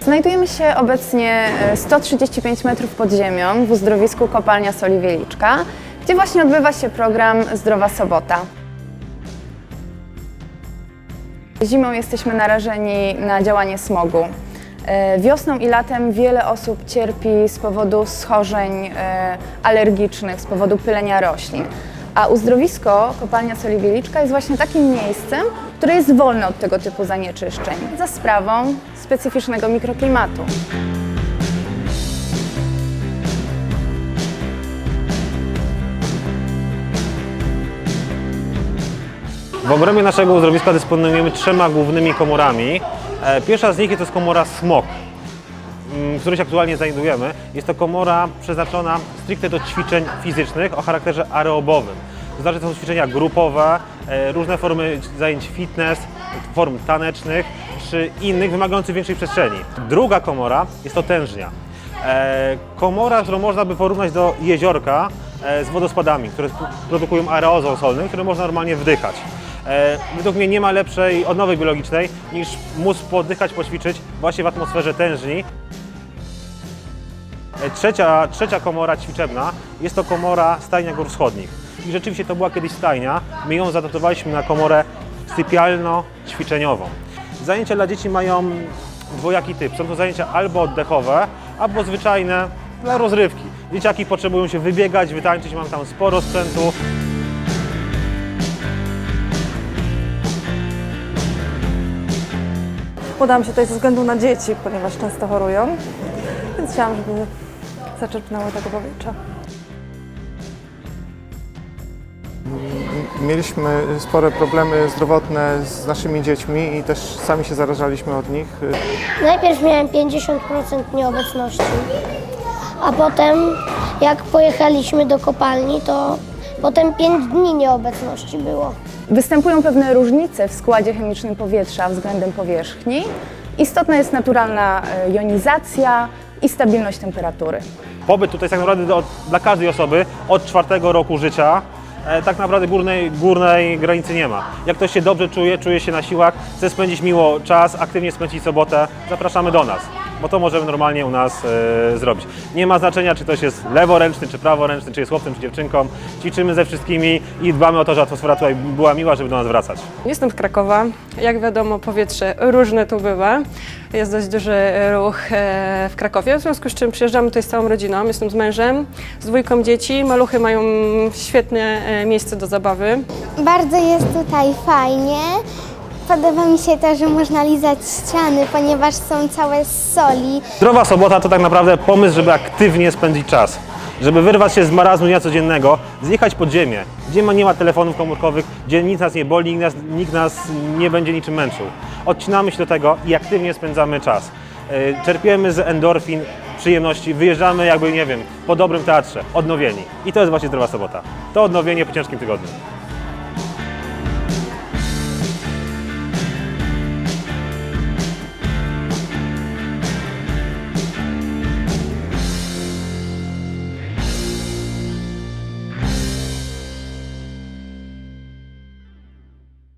Znajdujemy się obecnie e, 135 metrów pod ziemią w uzdrowisku Kopalnia Soli Wieliczka, gdzie właśnie odbywa się program Zdrowa Sobota. Zimą jesteśmy narażeni na działanie smogu. E, Wiosną i latem wiele osób cierpi z powodu schorzeń e, alergicznych, z powodu pylenia roślin. A uzdrowisko Kopalnia Soli Wieliczka jest właśnie takim miejscem, które jest wolne od tego typu zanieczyszczeń, za sprawą specyficznego mikroklimatu. W obrębie naszego uzdrowiska dysponujemy trzema głównymi komorami. E, Pierwsza z nich to jest komora smog, m, w której się aktualnie znajdujemy. Jest to komora przeznaczona stricte do ćwiczeń fizycznych o charakterze aerobowym. To znaczy to są ćwiczenia grupowe, e, różne formy zajęć fitness, form tanecznych czy innych wymagających większej przestrzeni. Druga komora jest to tężnia. E, Komora, którą można by porównać do jeziorka e, z wodospadami, które produkują aerozol solny, który można normalnie wdychać. Według mnie nie ma lepszej odnowy biologicznej niż móc poddychać, poćwiczyć właśnie w atmosferze tężni. E, Trzecia, trzecia komora ćwiczebna jest to komora stajnia gór wschodnich. I rzeczywiście to była kiedyś stajnia. My ją zadoptowaliśmy na komorę sypialno-ćwiczeniową. Zajęcia dla dzieci mają dwojaki typ. Są to zajęcia albo oddechowe, albo zwyczajne dla rozrywki. Dzieciaki potrzebują się wybiegać, wytańczyć, mam tam sporo sprzętu. Udałam się tutaj ze względu na dzieci, ponieważ często chorują, więc chciałam, żeby zaczerpnęły tego powietrza. Mieliśmy spore problemy zdrowotne z naszymi dziećmi i też sami się zarażaliśmy od nich. Najpierw miałem 50% nieobecności, a potem jak pojechaliśmy do kopalni, to potem 5 dni nieobecności było. Występują pewne różnice w składzie chemicznym powietrza względem powierzchni. Istotna jest naturalna e, jonizacja i stabilność temperatury. Pobyt tutaj jest tak naprawdę do, dla każdej osoby od czwartego roku życia. E, tak naprawdę górnej, górnej granicy nie ma. Jak ktoś się dobrze czuje, czuje się na siłach, chce spędzić miło czas, aktywnie spędzić sobotę, zapraszamy do nas, bo to możemy normalnie u nas e, zrobić. Nie ma znaczenia, czy ktoś jest leworęczny, czy praworęczny, czy jest chłopcem, czy dziewczynką. Ćwiczymy ze wszystkimi i dbamy o to, że atmosfera tutaj była miła, żeby do nas wracać. Jestem z Krakowa. Jak wiadomo, powietrze różne tu bywa. Jest dość duży ruch e, w Krakowie, w związku z czym przyjeżdżamy tutaj z całą rodziną. Jestem z mężem, z dwójką dzieci. Maluchy mają świetne e, miejsce do zabawy. Bardzo jest tutaj fajnie. Podoba mi się to, że można lizać ściany, ponieważ są całe z soli. Zdrowa sobota to tak naprawdę pomysł, żeby aktywnie spędzić czas. Żeby wyrwać się z marazmu dnia codziennego, zjechać pod ziemię, gdzie nie ma telefonów komórkowych, gdzie nic nas nie boli, nikt nas, nikt nas nie będzie niczym męczył. Odcinamy się do tego i aktywnie spędzamy czas. Yy, Czerpiemy z endorfin, przyjemności, wyjeżdżamy jakby, nie wiem, po dobrym teatrze, odnowieni. I to jest właśnie Zdrowa Sobota. To odnowienie po ciężkim tygodniu.